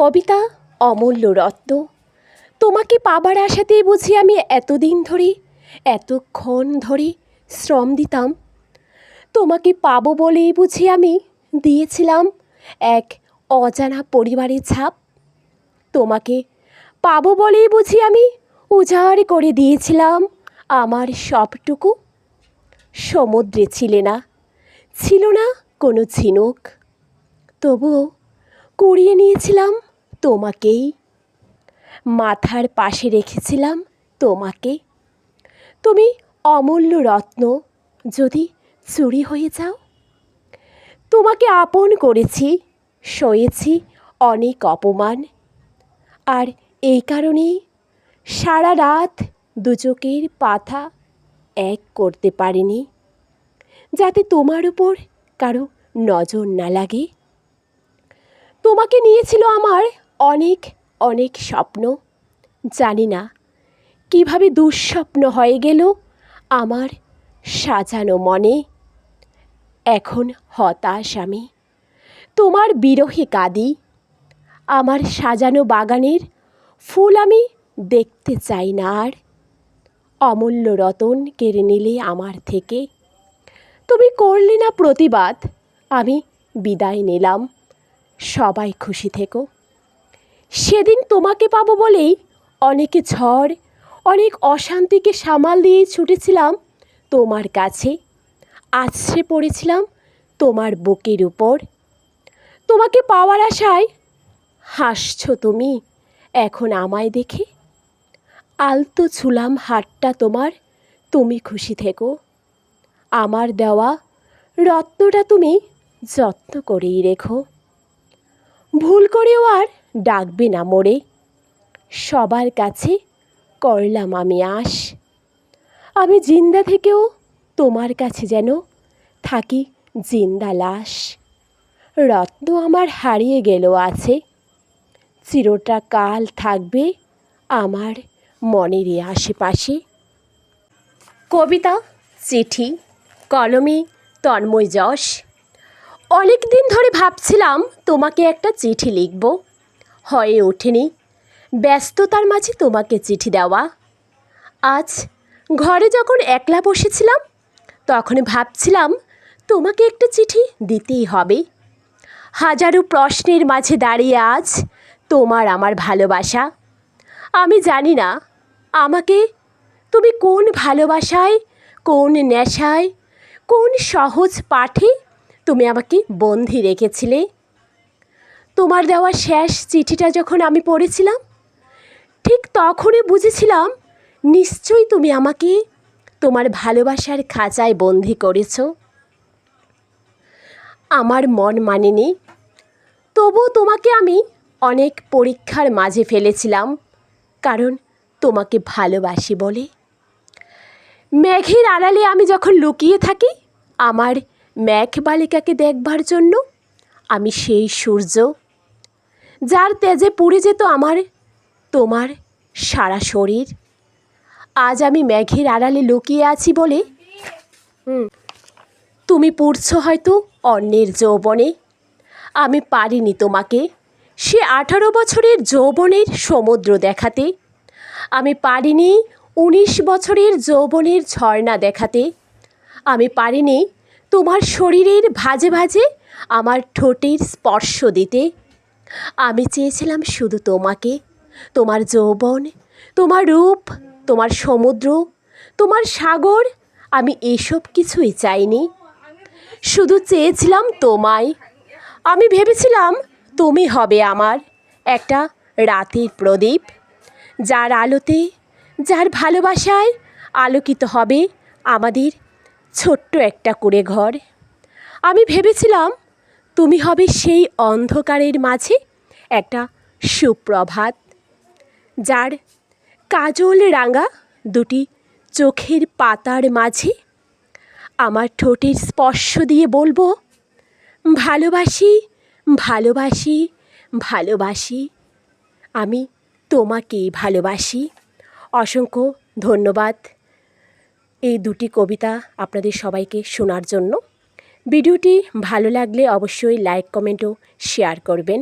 কবিতা অমূল্য রত্ন। তোমাকে পাবার আশাতেই বুঝি আমি এতদিন ধরে, এতক্ষণ ধরে শ্রম দিতাম। তোমাকে পাবো বলেই বুঝি আমি দিয়েছিলাম এক অজানা পরিবারের ছাপ। তোমাকে পাবো বলেই বুঝি আমি উজাড় করে দিয়েছিলাম আমার সবটুকু। সমুদ্রে ছিলে না, ছিল না কোনো ঝিনুক। তবুও কুড়িয়ে নিয়েছিলাম তোমাকেই। মাথার পাশে রেখেছিলাম তোমাকে। তুমি অমূল্য রত্ন যদি চুরি হয়ে যাও। তোমাকে আপন করেছি, সয়েছি অনেক অপমান। আর এই কারণেই সারা রাত দুচোখের পাথা এক করতে পারিনি, যাতে তোমার উপর কারও নজর না লাগে। তোমাকে নিয়েছিল আমার অনেক অনেক স্বপ্ন। জানি না কীভাবে দুঃস্বপ্ন হয়ে গেল আমার সাজানো মনে। এখন হতাশ আমি। তোমার বিরহে কাঁদি। আমার সাজানো বাগানের ফুল আমি দেখতে চাই না আর। অমূল্য রতন কেড়ে নিলে আমার থেকে। তুমি করলে না প্রতিবাদ, আমি বিদায় নিলাম। সবাই খুশি থেকো। সেদিন তোমাকে পাবো বলেই অনেকে ঝড়, অনেক অশান্তিকে সামাল দিয়ে ছুটেছিলাম তোমার কাছে। আছড়ে পড়েছিলাম তোমার বুকের উপর। তোমাকে পাওয়ার আশায় হাসছো তুমি এখন আমায় দেখে? আলতো ছুলাম হাতটা তোমার, তুমি খুশি থেকো। আমার দেওয়া রত্নটা তুমি যত্ন করেই রেখো। ভুল করেও আর ডাকবে না মোড়ে সবার কাছে করলাম আমি আস আমি জিন্দা থেকেও তোমার কাছে যেন থাকি জিন্দা লাশ। রত্ন আমার হারিয়ে গেল আছে। চিরটা কাল থাকবে আমার মনেরই আশেপাশে। কবিতা, চিঠি, কলমে তন্ময় যশ। অনেক দিন ধরে ভাবছিলাম তোমাকে একটা চিঠি লিখব। হয়ে ওঠেনি। ব্যস্ততার মাঝে তোমাকে চিঠি দেওয়া। আজ ঘরে যখন একলা বসেছিলাম, তখন ভাবছিলাম তোমাকে একটা চিঠি দিতেই হবে। হাজারো প্রশ্নের মাঝে দাঁড়িয়ে আজ তোমার আমার ভালোবাসা। আমি জানি না, আমাকে তুমি কোন ভালোবাসায়, কোন নেশায়, কোন সহজ পাঠে তুমি আমাকে বন্দি রেখেছিলে। তোমার দেওয়া শেষ চিঠিটা যখন আমি পড়েছিলাম, ঠিক তখনই বুঝেছিলাম, নিশ্চয়ই তুমি আমাকে তোমার ভালোবাসার খাঁচায় বন্দি করেছ। আমার মন মানেনি তবু তোমাকে আমি অনেক পরীক্ষার মাঝে ফেলেছিলাম, কারণ তোমাকে ভালোবাসি বলে। মেঘের আড়ালে আমি যখন লুকিয়ে থাকি, আমার মেঘ বালিকাকে দেখবার জন্য আমি সেই সূর্য যার তেজে পুড়ে যেত আমার, তোমার সারা শরীর। আজ আমি মেঘের আড়ালে লুকিয়ে আছি বলে তুমি পুড়ছ হয়তো অন্যের যৌবনে। আমি পারিনি তোমাকে সে আঠারো বছরের যৌবনের সমুদ্র দেখাতে। আমি পারিনি উনিশ বছরের যৌবনের ঝর্ণা দেখাতে। আমি পারিনি তোমার শরীরের ভাজে ভাজে আমার ঠোঁটের স্পর্শ দিতে। আমি চেয়েছিলাম শুধু তোমাকে। তোমার যৌবন, তোমার রূপ, তোমার সমুদ্র, তোমার সাগর, আমি এসব কিছুই চাইনি। শুধু চেয়েছিলাম তোমায়। আমি ভেবেছিলাম তুমি হবে আমার একটা রাতের প্রদীপ, যার আলোতে, যার ভালোবাসায় আলোকিত হবে আমাদের ছোট্ট একটা করে ঘর আমি ভেবেছিলাম তুমি হবে সেই অন্ধকারের মাঝে একটা সুপ্রভাত, যার কাজল রাঙা দুটি চোখের পাতার মাঝে আমার ঠোঁটের স্পর্শ দিয়ে বলব, ভালোবাসি ভালোবাসি ভালোবাসি, আমি তোমাকেই ভালোবাসি। অসংখ্য ধন্যবাদ এই দুটি কবিতা আপনাদের সবাইকে শোনার জন্য। ভিডিওটি ভালো লাগলে অবশ্যই লাইক, কমেন্ট ও শেয়ার করবেন।